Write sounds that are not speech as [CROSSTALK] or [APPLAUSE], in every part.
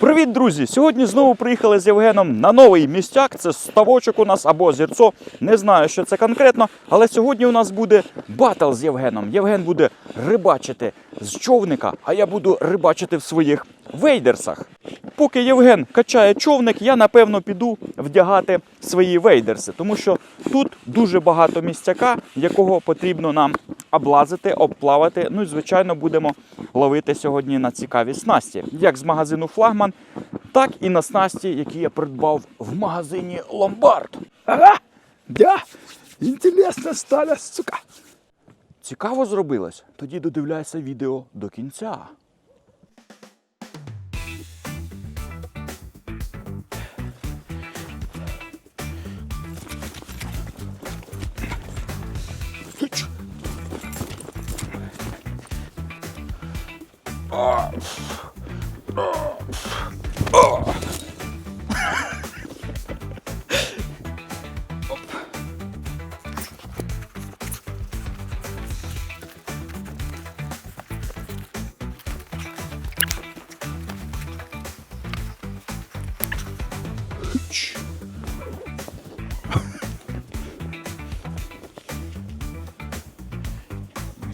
Привіт, друзі! Сьогодні знову приїхали з Євгеном на новий містяк. Це ставочок у нас або озерцо. Не знаю, що це конкретно, але сьогодні у нас буде батл з Євгеном. Євген буде рибачити з човника, а я буду рибачити в своїх вейдерсах. Поки Євген качає човник, я напевно піду вдягати свої вейдерси, тому що тут дуже багато містяка, якого потрібно нам облазити, обплавати. Ну і звичайно будемо ловити сьогодні на цікаві снасті, як з магазину Флагман, так і на снасті, які я придбав в магазині Ломбард. Ага, да, интересно стало, сука. Цікаво зробилось? Тоді додивляйся відео до кінця.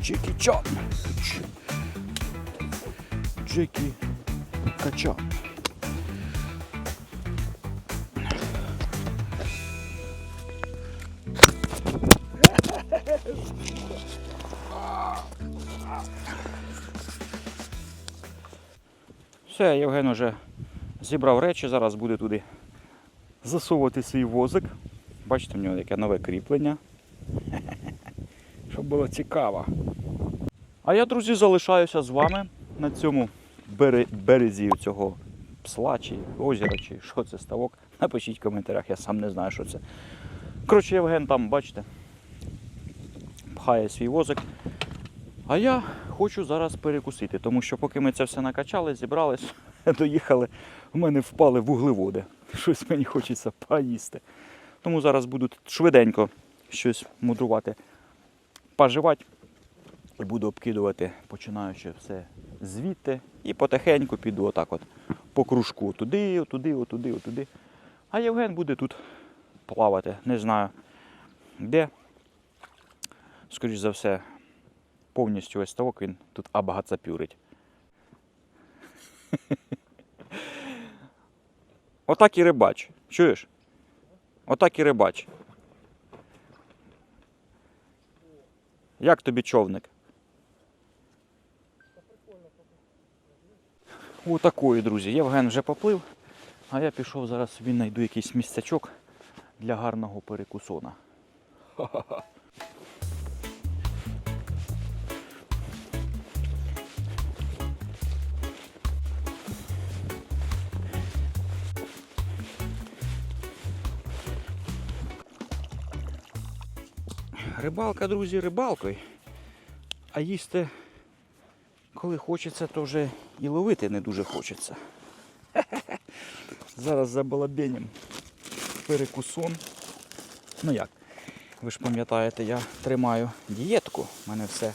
Джекі Чан. Джекі Качан. Все, Євген вже зібрав речі, зараз буде туди засовувати свій возик. Бачите, в нього яке нове кріплення. Щоб було цікаво. А я, друзі, залишаюся з вами на цьому березі цього псла чи озера, чи що це ставок. Напишіть в коментарях, я сам не знаю, що це. Коротше, Євген там, бачите, пхає свій возик. А я хочу зараз перекусити, тому що поки ми це все накачали, зібрались, [LAUGHS] доїхали, в мене впали вуглеводи. [LAUGHS] Щось мені хочеться поїсти. Тому зараз буду швиденько щось мудрувати, поживати і буду обкидувати, починаючи все звідти, і потихеньку піду отак от по кружку. Туди, отуди, отуди, отуди. А Євген буде тут плавати. Не знаю де. Скоріш за все, повністю весь ставок він тут абагацапюрить. [LAUGHS] Отак і рибач. Чуєш? Отак і рибач. Як тобі човник? Отакої, друзі. Євген вже поплив, а я пішов зараз собі знайду якийсь місцячок для гарного перекусона. [LAUGHS] Рибалка, друзі, рибалкою. А їсти, коли хочеться, то вже і ловити не дуже хочеться. [LAUGHS] Зараз за балабенем перекусон. Ну як? Ви ж пам'ятаєте, я тримаю дієтку. У мене все,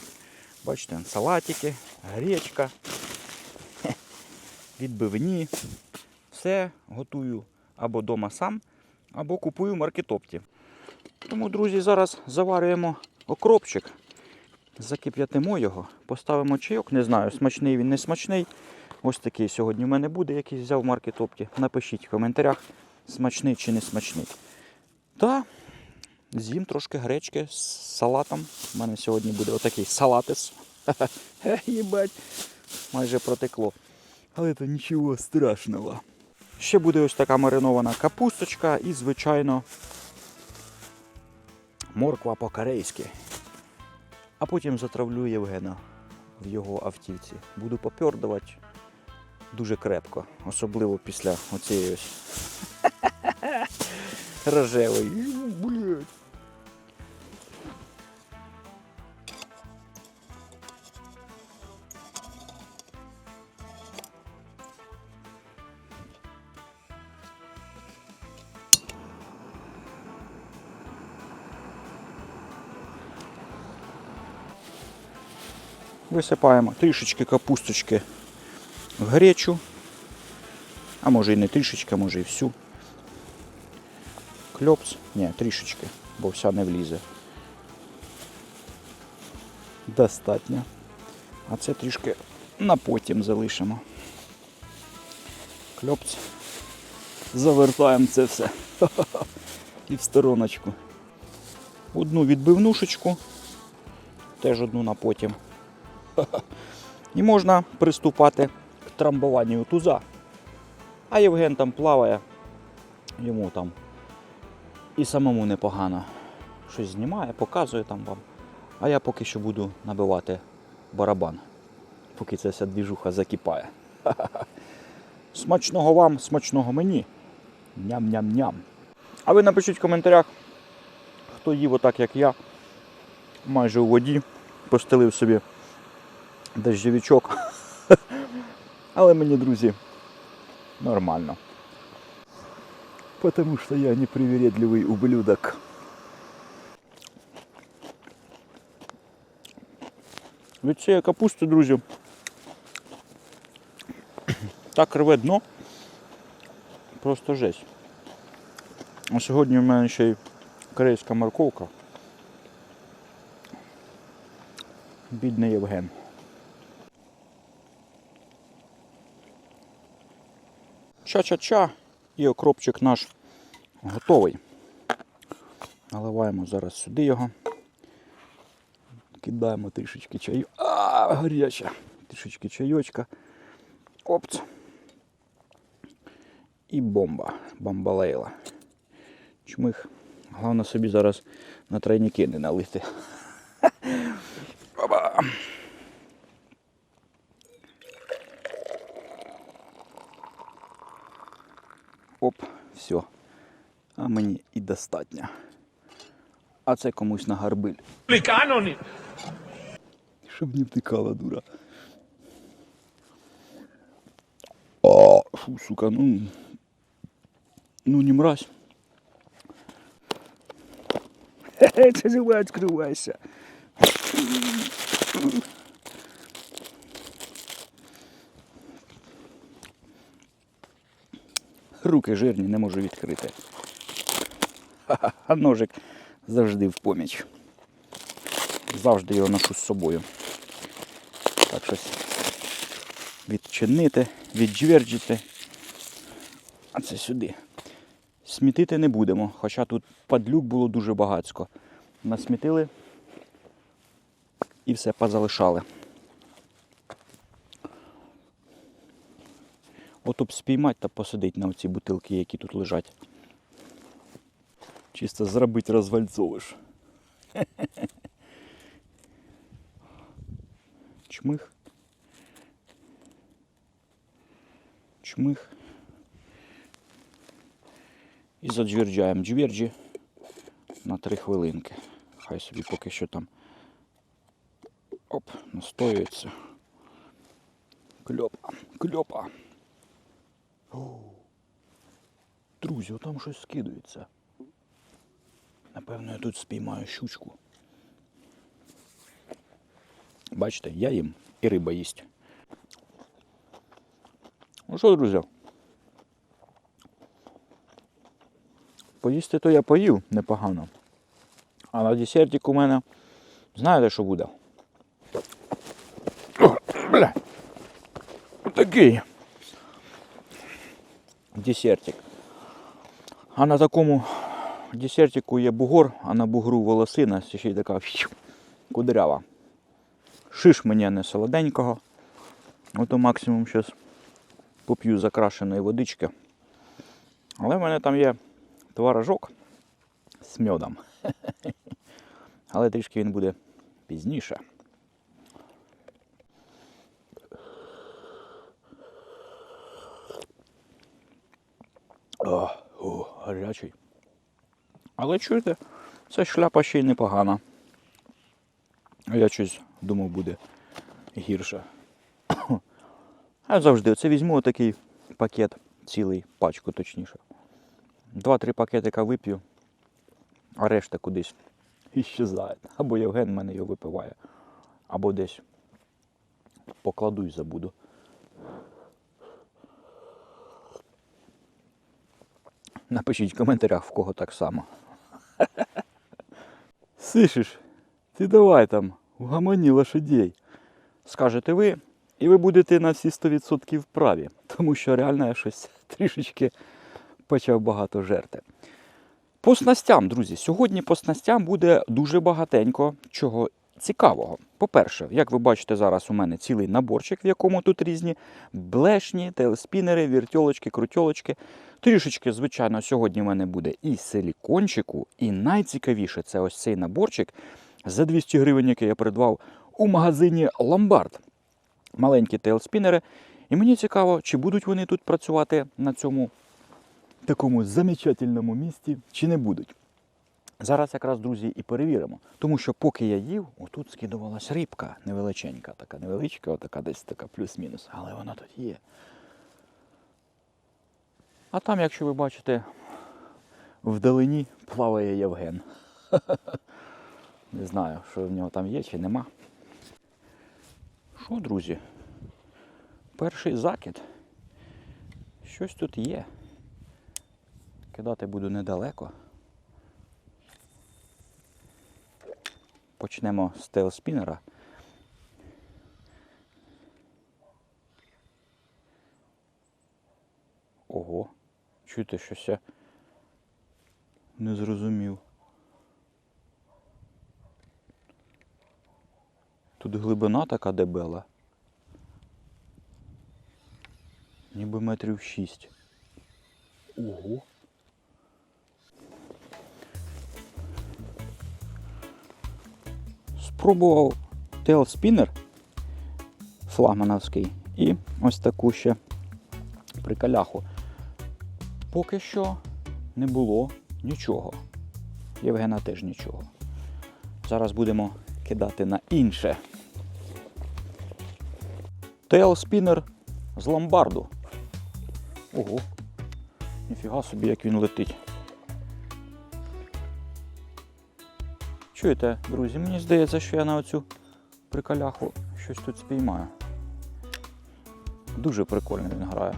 бачите, салатики, гречка, [LAUGHS] відбивні. Все готую або вдома сам, або купую в маркетопті. Тому, друзі, зараз заварюємо окропчик, закип'ятимо його, поставимо чайок, не знаю, смачний він не смачний. Ось такий сьогодні в мене буде, який взяв в маркетопті. Напишіть в коментарях, смачний чи не смачний. Та з'їм трошки гречки з салатом. У мене сьогодні буде отакий салатис. Єбать, [LAUGHS] майже протекло. Але це нічого страшного. Ще буде ось така маринована капусточка і, звичайно, морква по-корейськи. А потім затравлю Євгена в його автівці. Буду попьордувати дуже крепко, особливо після оцієї ось [LAUGHS] рожевої. Висипаємо трішечки капусточки в гречу. А може і не трішечки, може і всю. Кльопс. Ні, трішечки, бо вся не влізе. Достатньо. А це трішки на потім залишимо. Кльопц. Завертаємо це все. [LAUGHS] І в стороночку. Одну відбивнушечку, теж одну на потім. І можна приступати к трамбуванню туза. А Євген там плаває, йому там і самому непогано. Щось знімає, показує там вам. А я поки що буду набивати барабан, поки ця вся двіжуха закипає. [LAUGHS] Смачного вам, смачного мені. Ням-ням-ням. А ви напишіть в коментарях, хто їв отак, як я, майже у воді, постелив собі дощовичок. [LAUGHS] Але мені, друзі, нормально. Потому что я непривередливый ублюдок. Від цієї капусти, друзі, [COUGHS] так рве дно. Просто жесть. А сьогодні в мене ще й корейська морковка. Бідний Євген. Ча-ча-ча. І окропчик наш готовий. Наливаємо зараз сюди його. Кидаємо трішечки чаю. А, гаряче. Трішечки чайочка. Опц. І бомба. Бомбалейла. Чмих. Головне собі зараз на тройники не налити. [LAUGHS] Оба. Оп, все. А мені і достатньо. А це комусь на гарбиль. Щоб не втикала, дура. О, фу, сука, ну. Ну не мразь. [LAUGHS] Це живе відкривайся. Руки жирні, не можу відкрити. А ножик завжди в поміч. Завжди його ношу з собою. Так щось відчинити, відджверджити. А це сюди. Смітити не будемо, хоча тут падлюк було дуже багацько. Насмітили і все позалишали. Ото б спіймати та посадити на оці бутилки, які тут лежать. Чисто зробити розвальцовиш. [LAUGHS] Чмих. Чмих. І заджверджаємо джверджі на три хвилинки. Хай собі поки що там оп, настоюється. Кльопа, кльопа. О, Друзі, там щось скидується. Напевно, я тут спіймаю щучку. Бачите, я їм і риба їсть. Ну що, друзі? Поїсти то я поїв непогано. А на десертик у мене знаєте, що буде? Бля. Такий десертик. А на такому десертику є бугор, а на бугру волосина ще й така [LAUGHS] кудрява. Шиш мені не солоденького. Ото максимум зараз поп'ю закрашеної водички. Але в мене там є творожок з мьодом. [LAUGHS] Але трішки він буде пізніше. О, о, гарячий. Але чуєте, ця шляпа ще й непогана. Я щось думав буде гірше. [COUGHS] А завжди оце візьму отакий пакет, цілий пачку точніше. Два-три пакетика вип'ю, а решта кудись іщезає. Або Євген в мене його випиває, або десь покладу і забуду. Напишіть в коментарях, в кого так само. [LAUGHS] Слышиш, ти давай там, угомоні лошадей. Скажете ви, і ви будете на всі 100% праві, тому що реально я щось [LAUGHS] трішечки почав багато жерти. По снастям, друзі, сьогодні по снастям буде дуже багатенько чого цікавого. По-перше, як ви бачите, зараз у мене цілий наборчик, в якому тут різні блешні, телеспінери, віртьолочки, крутьолочки. Трішечки, звичайно, сьогодні в мене буде і силікончику, і найцікавіше це ось цей наборчик за 200 гривень, який я придбав у магазині Ломбард. Маленькі тейлспінери. І мені цікаво, чи будуть вони тут працювати на цьому такому замечательному місці, чи не будуть. Зараз якраз, друзі, і перевіримо. Тому що поки я їв, отут скидувалась рибка невеличенька, така невеличка, отака десь така плюс-мінус, але вона тут є. А там, якщо ви бачите, вдалині плаває Євген. [LAUGHS] Не знаю, що в нього там є чи нема. Що, друзі? Перший закид. Щось тут є. Кидати буду недалеко. Почнемо з тейлспінера. Ого, чуєте, щось я не зрозумів. Тут глибина така дебела. Ніби метрів шість. Ого. Спробував тейлспінер флагмановський і ось таку ще прикаляху. Поки що не було нічого. Євгена теж нічого. Зараз будемо кидати на інше. Тейлспінер з ломбарду. Ого. Ніфіга собі, як він летить. Чуєте, друзі, мені здається, що я на оцю приколяху щось тут спіймаю. Дуже прикольно він грає.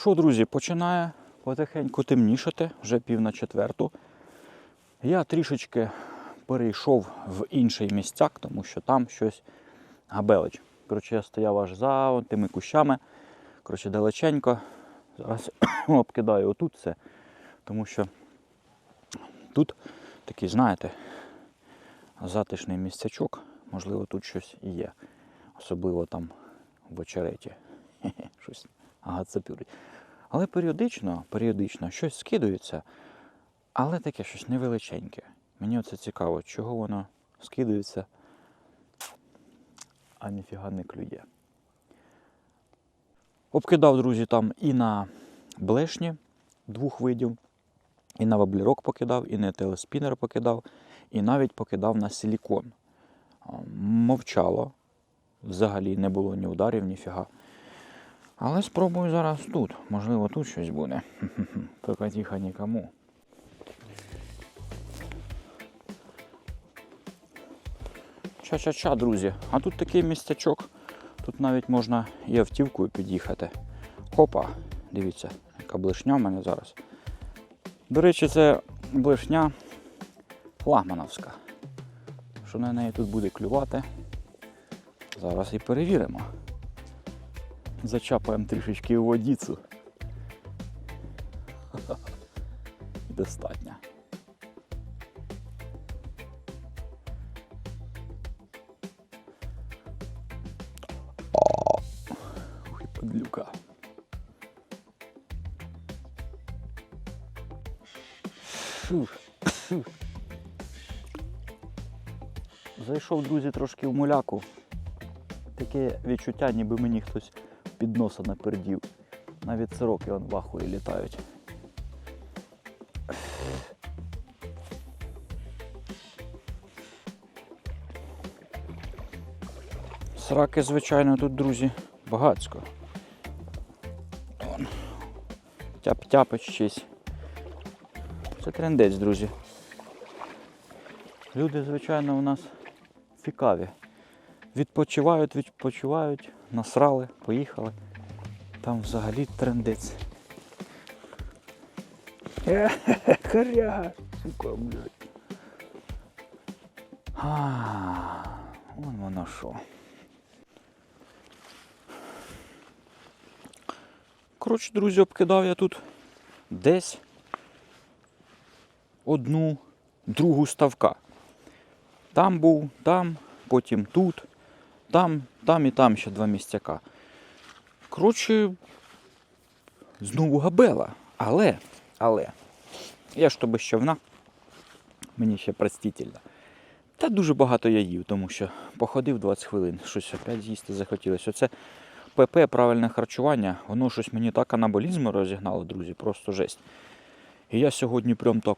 Що, друзі, починає потихеньку темнішати, вже пів на четверту. Я трішечки перейшов в інший місцяк, тому що там щось габелич. Коротше, я стояв аж за тими кущами. Коротше, далеченько. Зараз [COUGHS] обкидаю отут все. Тому що тут такий, знаєте, затишний місцячок. Можливо, тут щось і є. Особливо там в очереті. [LAUGHS] Щось агацапюрить. Але періодично, періодично щось скидується, але таке щось невеличеньке. Мені оце цікаво, чого воно скидується, а ніфіга не клює. Обкидав, друзі, там і на блешні двох видів, і на воблерок покидав, і на телеспінер покидав, і навіть покидав на силікон. Мовчало. Взагалі не було ні ударів, ні фіга. Але спробую зараз тут. Можливо, тут щось буде. [LAUGHS] Тільки тихо нікому. Ча-ча-ча, друзі. А тут такий містячок. Тут навіть можна і автівкою під'їхати. Хопа, дивіться, яка блишня в мене зараз. До речі, це блишня флагмановська. Що на неї тут буде клювати? Зараз і перевіримо. Зачапаємо трішечки водицю. достатньо. Ух, і подлюка. Зайшов, друзі, трошки в муляку. Таке відчуття, ніби мені хтось під носа напердів. Навіть сироки вон в ахуї літають. Сраки, звичайно, тут, друзі, багацько. Тяп-тяпич щось. Це трендець, друзі. Люди, звичайно, у нас цікаві. Відпочивають, відпочивають, насрали, поїхали. Там взагалі трендець. [LAUGHS] Коряга, сука, блядь. А, вон воно що. Коротше, друзі, обкидав я тут десь одну другу ставка. Там був, там, потім тут, там, там і там ще два місцяка. Коротше, знову габела. Але, але, я ж то без мені ще простительно. Та дуже багато я їв, тому що походив 20 хвилин, щось опять з'їсти захотілося. Оце ПП, правильне харчування, воно щось мені так анаболізми розігнало, друзі, просто жесть. І я сьогодні прям так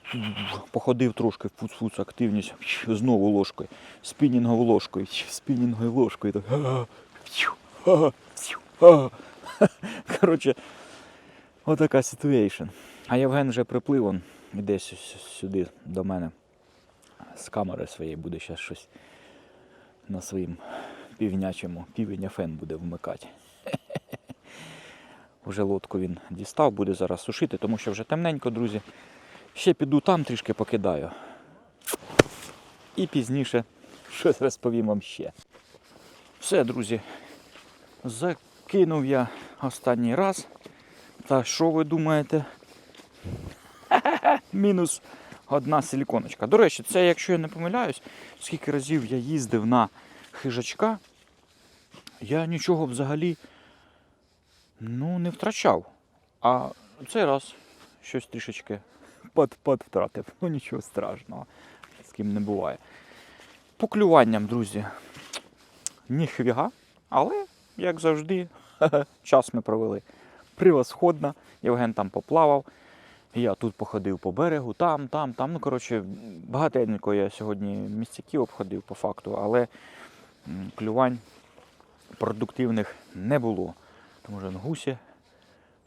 походив трошки фуц-фуц, активність, знову ложкою, спінінговою ложкою, спінінговою ложкою. Так. [LAUGHS] Коротше, отака ситуейшн. А Євген вже приплив, он іде сю- сю- сюди до мене з камери своєї буде ще щось на своїм півнячому півень фен буде вмикати. Вже лодку він дістав, буде зараз сушити, тому що вже темненько, друзі. Ще піду там трішки покидаю. І пізніше щось розповім вам ще. Все, друзі. Закинув я останній раз. Та що ви думаєте? [LAUGHS] Мінус одна силіконочка. До речі, це, якщо я не помиляюсь, скільки разів я їздив на хижачка, я нічого взагалі ну, не втрачав. А цей раз щось трішечки пад, пад втратив. Ну нічого страшного, з ким не буває. По клюванням, друзі, ніхвіга, але, як завжди, [LAUGHS] час ми провели превосходно. Євген там поплавав. Я тут походив по берегу, там, там, там. Ну, коротше, багатенько я сьогодні місцяків обходив по факту, але клювань продуктивних не було. Що гусі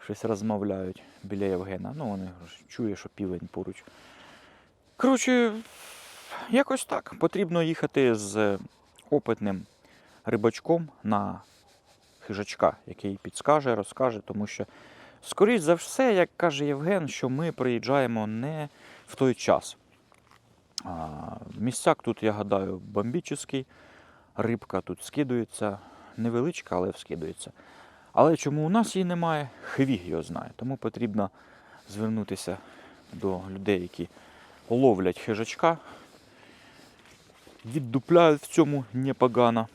щось розмовляють біля Євгена. Ну, вони чує, що півень поруч. Коротше, якось так. Потрібно їхати з опитним рибачком на хижачка, який підскаже, розкаже, тому що Скоріш за все, як каже Євген, що ми приїжджаємо не в той час. А, місцяк тут, я гадаю, бомбічний. Рибка тут скидується, невеличка, але вскидується. Але чому у нас її немає, хвіг його знає. Тому потрібно звернутися до людей, які ловлять хижачка, віддупляють в цьому непогано.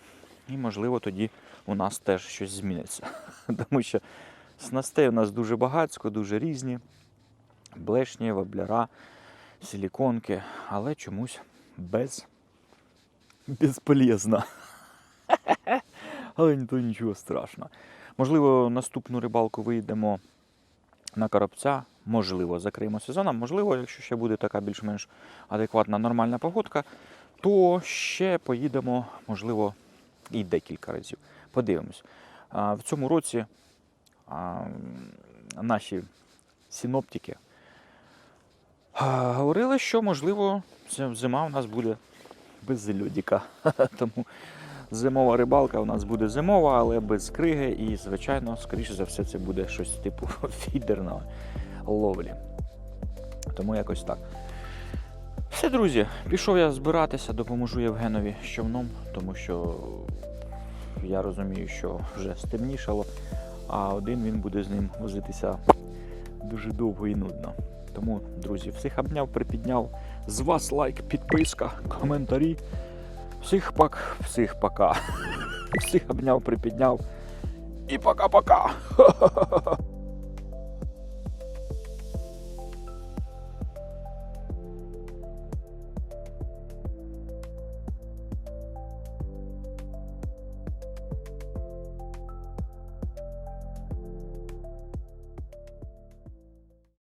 І, можливо, тоді у нас теж щось зміниться. [LAUGHS] Тому що Снастей у нас дуже багатсько, дуже різні. Блешні, вабляра, силіконки, але чомусь без... безполезно. [LAUGHS] Але то нічого страшного. Можливо, наступну рибалку вийдемо на коробця. Можливо, закриємо сезон. а Можливо, якщо ще буде така більш-менш адекватна нормальна погодка, то ще поїдемо, можливо, і декілька разів. Подивимось. В цьому році наші синоптики говорили, що можливо зима у нас буде без льодика. [LAUGHS] Тому зимова рибалка у нас буде зимова, але без криги. І, звичайно, скоріше за все, це буде щось типу [LAUGHS] фідерної ловлі. Тому якось так. Все, друзі, пішов я збиратися, допоможу Євгенові з човном, тому що я розумію, що вже стемнішало а один він буде з ним возитися дуже довго і нудно. Тому, друзі, всіх обняв, припідняв. З вас лайк, підписка, коментарі. Всіх пак, всіх пока. [LAUGHS] Всіх обняв, припідняв. І пока-пока. [LAUGHS]